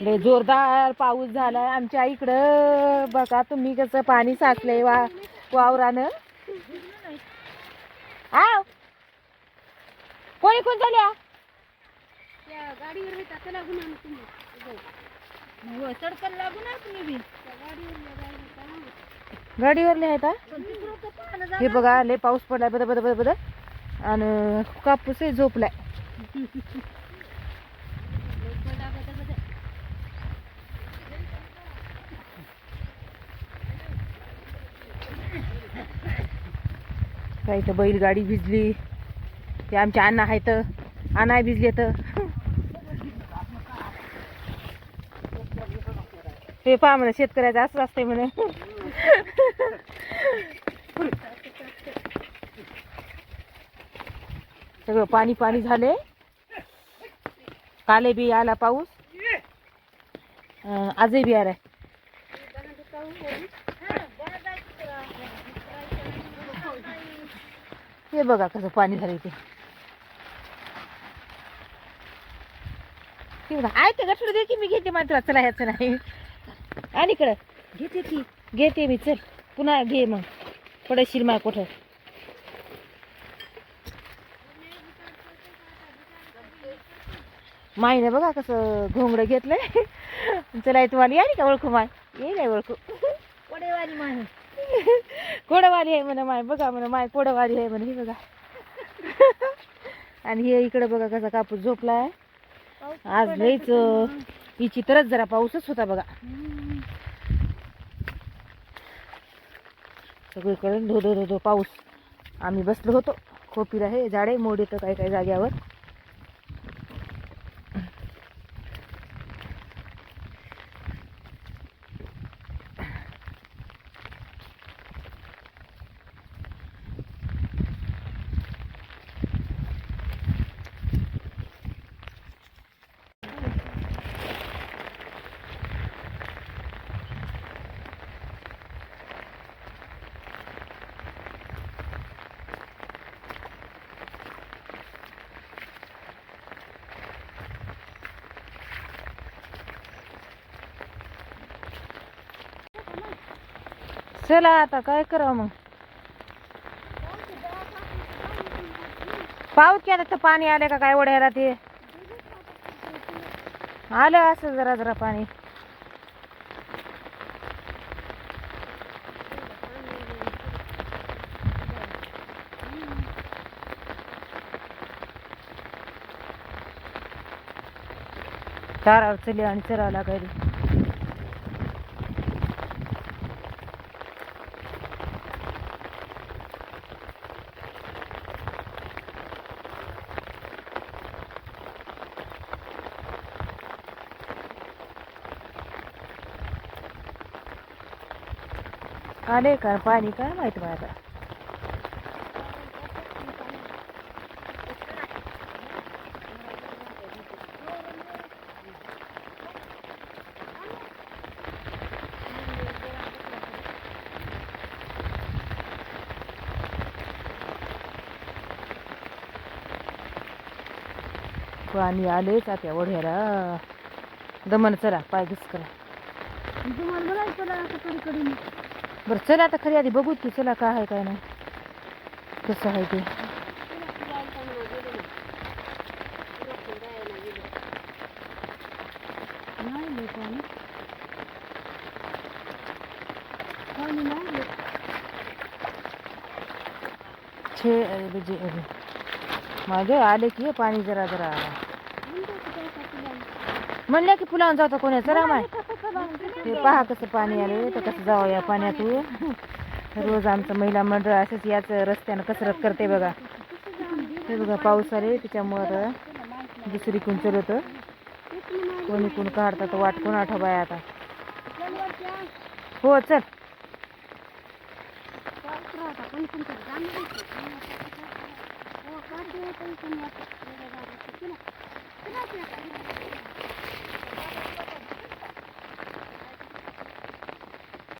लय जोरदार पाऊस झालाय आमच्या इकडं. बघा तुम्ही कसं पाणी साचलंय वा वावरानं. आव. कोणी कोण झाल्या गाडीवर आहेत हा? बघा लय पाऊस पडलाय बद बद बद बद आणि कापूस झोपलाय. काय इथं बैलगाडी भिजली? ते आमच्या अण्णा आहेत अण्णा भिजले तर. ते पहा म्हणे शेतकऱ्याचं असं असतंय म्हणे. सगळं पाणी पाणी झाले. काले बी आला पाऊस. आजही बी आलाय. हे बघा कसं पाणी झालं इथे. हे बघा आहे ते गठुडं दे की मी घेते मात्र. चला ह्याचं नाही. आणि इकडं. घेते की घेते मी. चल पुन्हा घे मग. पडशील मा कुठं. माईने बघा कसं घोंगडं घेतलंय. चला तुम्हाला यानी का ओळखू माय? ये नाही ओळखू. वडेवाली माहे कोडवारी आहे म्हणा माय बघा म्हणा माय कोडवारी आहे म्हणे हे बघा. आणि हे इकडे बघा कसा कापूस झोपलाय. आज लईच अं, हिची तरच जरा पाऊसच होता बघा. सगळीकडे धो धो धो धो पाऊस. आम्ही बसलो होतो. खोपीला हे झाडे मोड येतं काही काही जाग्यावर. चला आता काय करावं मग? पाऊस की आता तर पाणी आले का काय ओढायला ते? आलं असं जरा जरा पाणी. तारावर चली आणि चरावं लागायला आले का? पाणी काय माहीत माझा? आता पाणी का त्या ओढ्याला दमन चला पाय घुसकला. तुम्हाला बोलायचं चला आता कडी कडी बरं चला आता खरी आधी बघू की चला काय आहे काय नाही. कसं आहे ते. नाही लय पाणी. पाणी नाही लय. छे अरे म्हणजे अरे. मागे आले की पाणी जरा जरा. म्हणल्या की पुलावून जातो कोणी? चला माय. ते पहा कसं पाणी आले तर कसं जावं या पाण्यातून? रोज आमचं महिला मंडळ असंच याच रस्त्यानं कसरत करते बघा. हे बघा पाऊस आले त्याच्यामुळं दुसरी कोण चलत. कोणी कोण काढतात वाट कोण आठवाय आता? हो चल. पण